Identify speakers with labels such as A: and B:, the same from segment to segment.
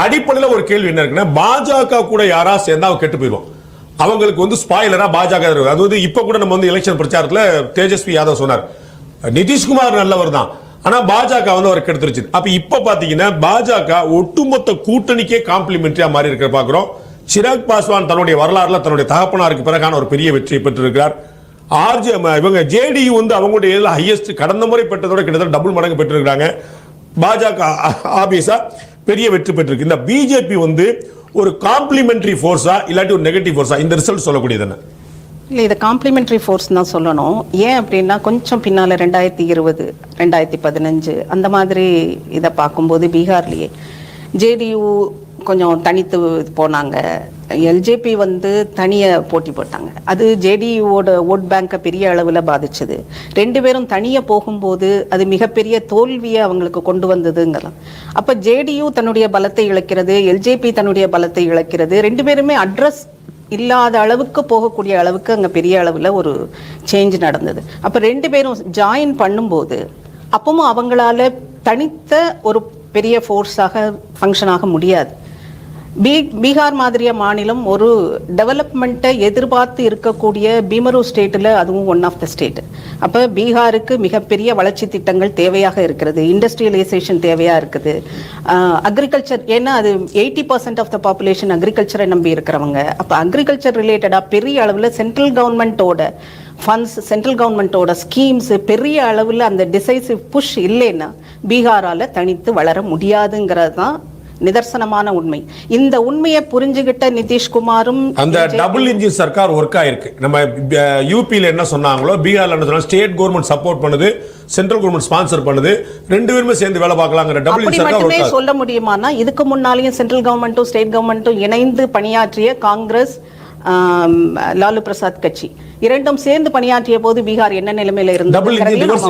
A: அடிப்படையில் ஒரு கேள்வி என்ன இருக்குன்னா பாஜக கூட யாரா சேர்ந்தா அவங்க கெட்டு போயிடும் அவங்களுக்கு வந்து ஸ்பாயிலரா பாஜக அது வந்து இப்ப கூட நம்ம வந்து எலெக்ஷன் பிரச்சாரத்துல தேஜஸ்வி யாதவ் சொன்னார். நிதிஷ்குமார் நல்லவர் தான். ஆனா பாஜக வந்து அவர் கெடுத்துருச்சு. அப்ப இப்ப பாத்தீங்கன்னா பாஜக ஒட்டுமொத்த கூட்டணிக்கே காம்ப்ளிமெண்டரியா மாறி இருக்கிற பாக்குறோம். சிராக் பாஸ்வான் தன்னுடைய வரலாறுல தன்னுடைய தகப்பனாருக்கு பிறகான ஒரு பெரிய வெற்றியை பெற்றிருக்கிறார். ஆர்ஜி இவங்க ஜேடியு வந்து அவங்களுடைய இதில் ஹையஸ்ட் கடந்த முறை பெற்றதோட கிட்டத்தட்ட டபுள் மடங்கு பெற்றிருக்கிறாங்க. பாஜக ஆபீஸா பெரிய வெற்றி பெற்றிருக்கு. இந்த பிஜேபி வந்து ஒரு காம்ப்ளிமெண்டரி ஃபோர்ஸா இல்லாட்டி ஒரு நெகட்டிவ் ஃபோர்ஸா இந்த ரிசல்ட் சொல்லக்கூடியது என்ன?
B: இல்லை இது காம்ப்ளிமெண்ட்ரி ஃபோர்ஸ் தான் சொல்லணும். ஏன் அப்படின்னா கொஞ்சம் பின்னால் ரெண்டாயிரத்தி இருபது ரெண்டாயிரத்தி பதினஞ்சு அந்த மாதிரி இதை பார்க்கும்போது பீகார்லேயே. ஜேடியு கொஞ்சம் தனித்து போனாங்க. எல்ஜேபி வந்து தனியாக போட்டி போட்டாங்க. அது ஜேடியுவோட ஓட் பேங்கை பெரிய அளவில் பாதிச்சது. ரெண்டு பேரும் தனியாக போகும்போது அது மிகப்பெரிய தோல்வியை அவங்களுக்கு கொண்டு வந்ததுங்கலாம். அப்போ ஜேடியு தன்னுடைய பலத்தை இழக்கிறது எல்ஜேபி தன்னுடைய பலத்தை இழக்கிறது ரெண்டு பேருமே அட்ரஸ் இல்லாத அளவுக்கு போகக்கூடிய அளவுக்கு அங்கே பெரிய அளவில் ஒரு சேஞ்ச் நடந்தது. அப்போ ரெண்டு பேரும் ஜாயின் பண்ணும்போது அப்பவும் அவங்களால தனித்த ஒரு பெரிய ஃபோர்ஸாக ஃபங்க்ஷன் ஆக முடியாது. பீ பீகார் மாதிரிய மாநிலம் ஒரு டெவலப்மெண்ட்டை எதிர்பார்த்து இருக்கக்கூடிய பீமரு ஸ்டேட்டில் அதுவும் ஒன் ஆஃப் த ஸ்டேட் அப்போ பீகாருக்கு மிகப்பெரிய வளர்ச்சி திட்டங்கள் தேவையாக இருக்கிறது இண்டஸ்ட்ரியலைசேஷன் தேவையாக இருக்குது. அக்ரிகல்ச்சர் ஏன்னா அது eighty percent of the population அக்ரிகல்ச்சரை நம்பி இருக்கிறவங்க. அப்போ அக்ரிகல்ச்சர் ரிலேட்டடாக பெரிய அளவில் சென்ட்ரல் கவர்மெண்ட்டோட ஃபண்ட்ஸ் சென்ட்ரல் கவர்மெண்ட்டோட ஸ்கீம்ஸ் பெரிய அளவில் அந்த டிசைசிவ் புஷ் இல்லைன்னா பீகாரால் தனித்து வளர முடியாதுங்கிறது தான் நிதர்சனமான உண்மை. இந்த உண்மையை புரிஞ்சுகிட்ட நிதிஷ்குமாரும்
A: அந்த டபுள் இன்ஜின் சர்க்கார் ஒர்க் ஆயிருக்கு. நம்ம யூபியில் என்ன சொன்னாங்களோ பீகார்ல என்ன சொன்னாங்க ஸ்டேட் கவர்மெண்ட் சப்போர்ட் பண்ணுது சென்ட்ரல் கவர்மெண்ட் ஸ்பான்சர் பண்ணுது ரெண்டு பேருமே சேர்ந்து வேலை பார்க்கலாங்கிற டபுள் இன்ஜின் சர்க்கார்
B: சொல்ல முடியுமானா இதுக்கு முன்னாலேயும் சென்ட்ரல் கவர்மெண்ட்டும் ஸ்டேட் கவர்மெண்ட்டும் இணைந்து பணியாற்றிய காங்கிரஸ் லாலு பிரசாத் கட்சி. இரண்டும் சேர்ந்து பணியாற்றிய போது பீகார் என்ன நிலைமையில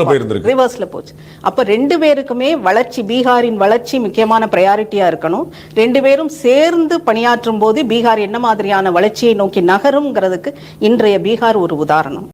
A: போயிருந்திருக்கு.
B: ரிவர்ஸ்ல போச்சு. அப்ப ரெண்டு பேருக்குமே வளர்ச்சி பீகாரின் வளர்ச்சி முக்கியமான பிரையாரிட்டியா இருக்கணும். ரெண்டு பேரும் சேர்ந்து பணியாற்றும் போது பீகார் என்ன மாதிரியான வளர்ச்சியை நோக்கி நகருங்கிறதுக்கு இன்றைய பீகார் ஒரு உதாரணம்.